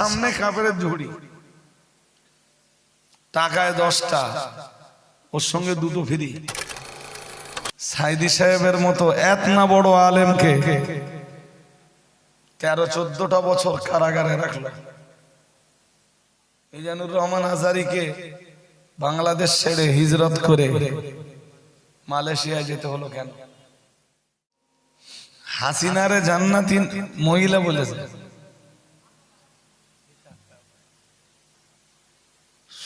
সামনে কাপড়ের ঝুড়ি। টাকায় দশটা, ওর সঙ্গে দুটো ফ্রি। সাইদি সাহেবের মতো এত না বড় আলেমকে তেরো চোদ্দটা বছর কারাগারে রাখল। মিজানুর রহমান হাজারিকে বাংলাদেশ ছেড়ে হিজরত করে মালয়েশিয়ায় যেতে হলো কেন? হাসিনারে জান্নাতি মহিলা বলেছে।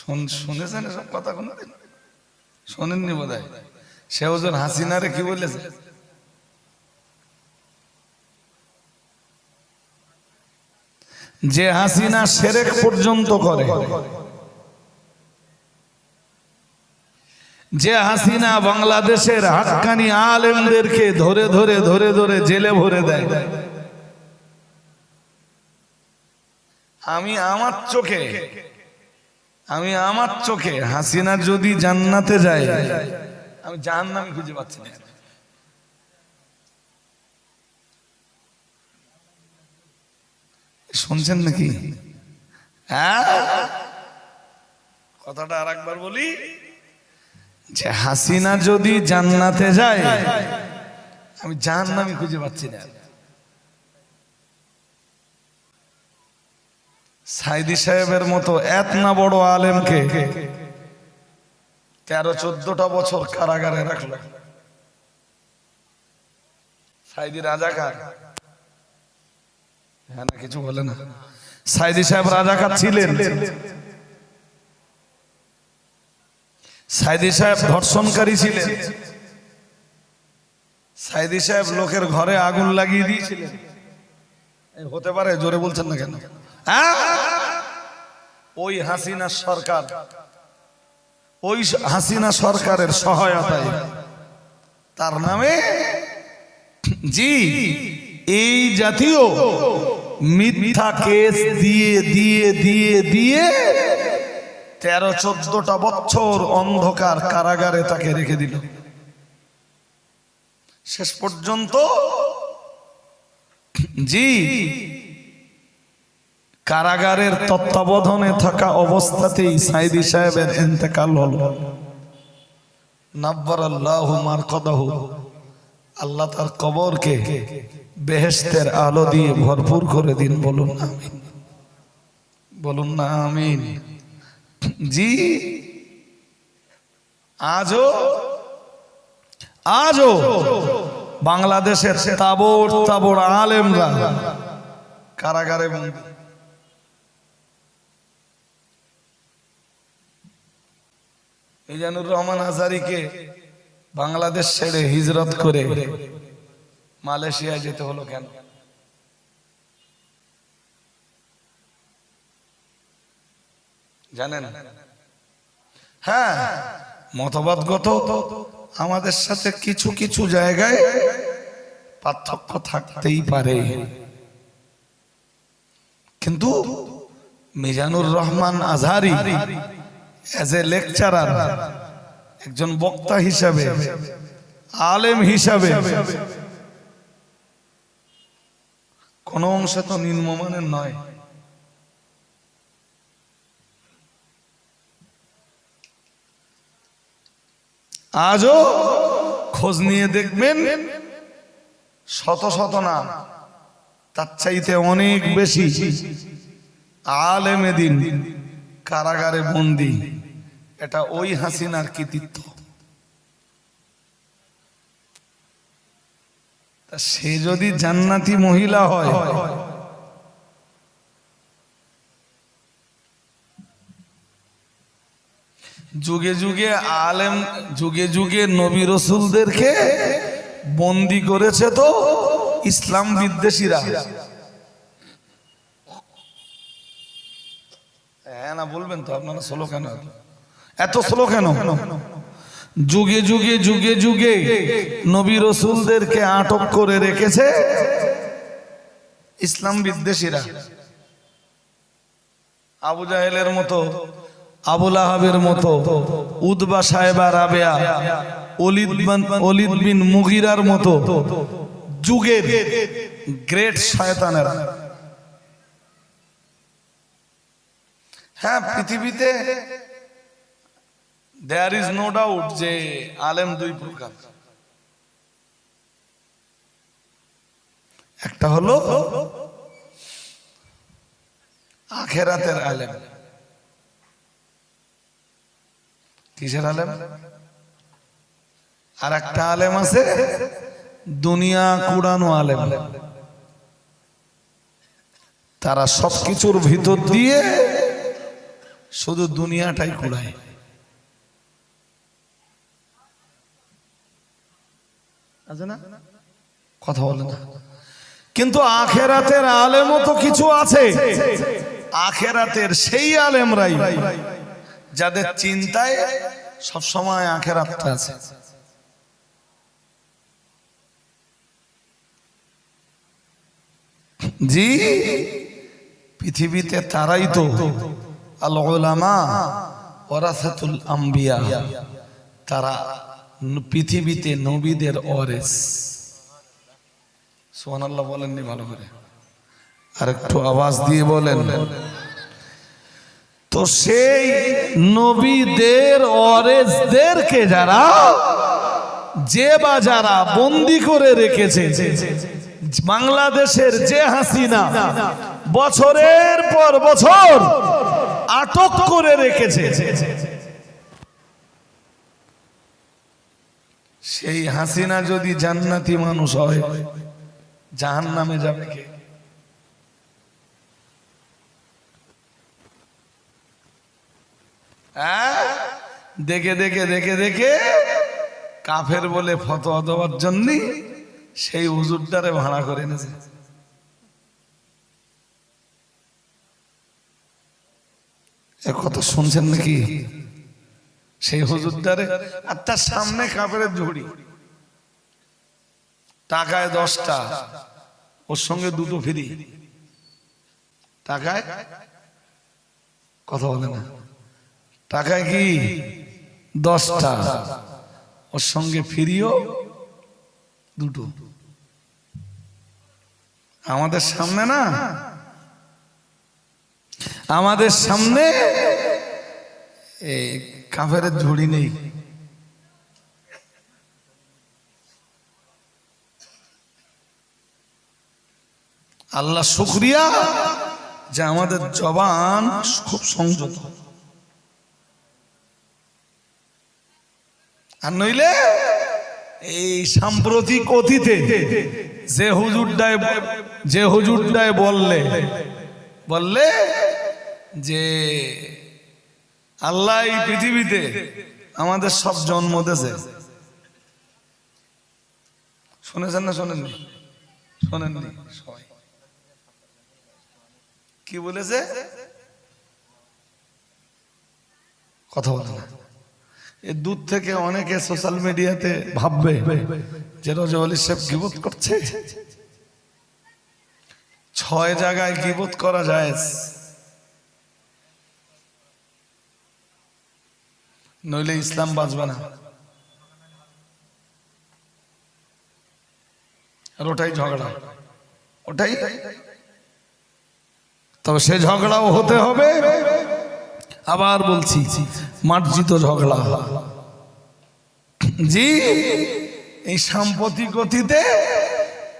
শুনেছেন এসব কথা কোনদিন? শোনেননি বোধ হয় সে ওজন হাসিনারে কি বলেছে? যে হাসিনা সেরেক পর্যন্ত করে, যে হাসিনা বাংলাদেশের হাক্কানি আলেমদেরকে ধরে ধরে ধরে ধরে জেলে ভরে দেয়। আমি আমার চোখে আমি আমার চোখে হাসিনা যদি জান্নাতে যায়, আমি জাহান্নাম খুঁজে পাচ্ছি না। শুনছেন নাকি? হ্যাঁ? কথাটা আর একবার বলি, যে হাসিনা যদি জান্নাতে যায়, আমি জাহান্নামি খুঁজে পাচ্ছি না। সাইদি সাহেবের মতো এত না বড় আলেমকে তেরো চোদ্দটা বছর কারাগারে রাখল। সাইদি রাজাকার। হ্যাঁ না, কিছু বলে না। সাইদি সাহেব রাজাকার ছিলেন। সাইদি সাহেব ধর্ষণকারী ছিলেন। সাইদি সাহেব লোকের ঘরে আগুন লাগিয়ে দিয়েছিলেন। হতে পারে, জোরে বলছেন না কেন? ওই হাসিনা সরকার। ওই হাসিনা সরকারের সহায়তায়। তার নামে? জি, এই জাতীয় মিথ্যা কেস দিয়ে দিয়ে দিয়ে দিয়ে তেরো চোদ্দটা বছর অন্ধকার কারাগারে তাকে রেখে দিল। শেষ পর্যন্ত? জি কারাগারের তত্ত্বাবধানে থাকা অবস্থাতেই সাইদি সাহেবের ইন্তেকাল হল। নাব্বার আল্লাহ মার কদাহু আল্লাহ তার কবরকে বেহেস্তের আলো দিয়ে ভরপুর করে দিন, বলুন আমিন। বলুন না আমিন। জি, আজও আজও বাংলাদেশের তাবড় তাবড় আলেমরা কারাগারে মিজানুর রহমান হাজারিকে বাংলাদেশ ছেড়ে হিজরত করে মালয়েশিয়ায় যেতে হলো কেন? জানেন? হ্যাঁ মতবাদগত আমাদের সাথে কিছু কিছু জায়গায় পার্থক্য থাকতেই পারে। কিন্তু Mizanur Rahman Azhari as a lecturer একজন বক্তা হিসাবে, আলেম হিসাবে। কোন অংশে তো নিম্নমানের নয়। আজও খোঁজ নিয়ে দেখবেন শত শত না, তার চাইতে অনেক বেশি আলেমে দিন, কারাগারে বন্দি। এটা ওই হাসিনার কৃতিত্ব। সে যদি জান্নাতি মহিলা হয়, যুগে যুগে আলেম, যুগে যুগে নবী রসুলদেরকে বন্দি করেছে তো ইসলাম বিদ্বেষীরা। হ্যাঁ না, বলবেন তো, আপনারা স্লো কেন? এত স্লো কেন? যুগে যুগে যুগে যুগে নবী রসুলদেরকে আটক করে রেখেছে ইসলাম বিদ্বেষীরা। আবু জাহেলের মতো আবুল আহাবের মতো উদবা সাহেবা রাবেয়া অলিদ অলিদ বিন মুগিরার মতো যুগের গ্রেট শয়তানেরা। হ্যাঁ পৃথিবীতে দেয়ার ইজ নো ডাউট যে আলেম দুই প্রকার। একটা হলো আখেরাতের আলেম। কিসের আলেম? আর একটা আলেম আছে দুনিয়া কুড়ানো আলেম। তারা সবকিছুর ভিতর দিয়ে শুধু দুনিয়াটাই কুড়ায়। কথা বলে না। কিন্তু আখেরাতের আলেমও তো কিছু আছে। আখেরাতের সেই আলেমরাই যাদের চিন্তায় সবসময় আখেরাতটা আছে। জি, পৃথিবীতে তারাই তো আল ওলামা ওরাসাতুল আম্বিয়া। তারা পৃথিবীতে নবীদের অরেস। সোহানাল্লাহ বলেননি ভালো করে। আর একটু আওয়াজ দিয়ে বলেন। তো সেই নবীদের অরেসদেরকে যারা যে বা যারা বন্দি করে রেখেছে, বাংলাদেশের যে হাসিনা বছরের পর বছর আটক করে রেখেছে সেই হাসিনা যদি জান্নাতি মানুষ হয় জাহান নামে যাবে কে? হ্যাঁ? দেখে দেখে দেখে দেখে কাফের বলে ফতোয়া দেওয়ার জন্য সেই হুজুরটারে ভাড়া করে এনেছে। কথা শুনছেন নাকি? সেই হুজুরটারে আর তার সামনে কাপড়ের ঝুড়ি। টাকায় দশটা ওর সঙ্গে দুটো ফ্রি। টাকায়? কথা বলে না। টাকায় কি? দশটা ওর সঙ্গে ফিরিও দুটো। আমাদের সামনে না আমাদের সামনে এই কাফের ঝুড়ি নেই। আল্লাহ শুক্রিয়া যে আমাদের জবান খুব সংযত। আর নইলে এই সাম্প্রতিক অতীতে যে হুজুরটায় যে হুজুরটায় বললে বললে যে আল্লাহ এই পৃথিবীতে আমাদের সব জন্ম দিয়েছে। শুনেছেন না শোনেননি? শোনেননি? কি বলেছে? কথা বলে না। এ দূর থেকে অনেকে সোশ্যাল মিডিয়াতে ভাববে যে রজওয়ালি সাহেব গিবত করছে। ছয় জায়গায় গিবত করা যায়। নইলে ইসলাম বাঁচবে না। আর ওটাই ঝগড়া। ওটাই। তবে সে ঝগড়াও হতে হবে। আবার বলছি, মার্জিত ঝগড়া। জি, এই সাম্প্রতিক গতিতে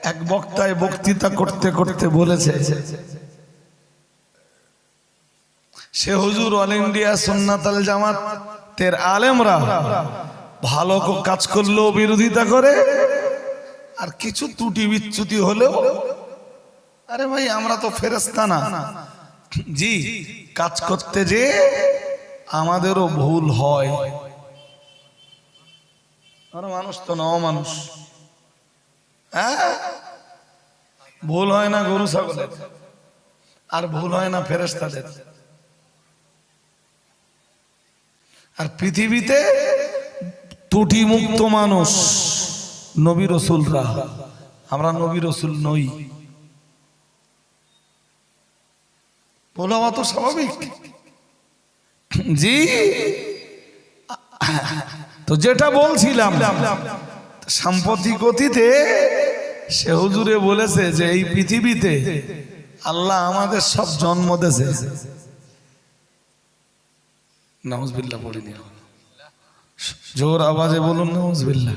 এক বক্তায় বক্তৃতা করতে করতে বলেছে, সে হুজুর অল ইন্ডিয়া সুন্নাতাল জামাত তের আলেমরা ভালো কাজ করলেও বিরোধিতা করে, আর কিছু ত্রুটি বিচ্যুতি হলেও, আরে ভাই, আমরা তো ফেরেস্তা না। জি, কাজ করতে যে আমাদেরও ভুল হয়। মানুষ তো নও মানুষ হ্যাঁ? ভুল হয় না গরু ছাগলের। আর ভুল হয় না ফেরেস্তাদের আর পৃথিবীতে ত্রুটি মুক্ত মানুষ নবী রসুলরা। আমরা নবী রসুল নই। বলা তো স্বাভাবিক। জি। তো যেটা বলছিলাম, সাম্প্রতিক অতীতে সে হুজুরে বলেছে যে, এই পৃথিবীতে আল্লাহ আমাদের সব জন্ম দিয়েছে নাউজবিল্লা পড়িনি এখন জোর আওয়াজে বলুন নাউজবিল্লা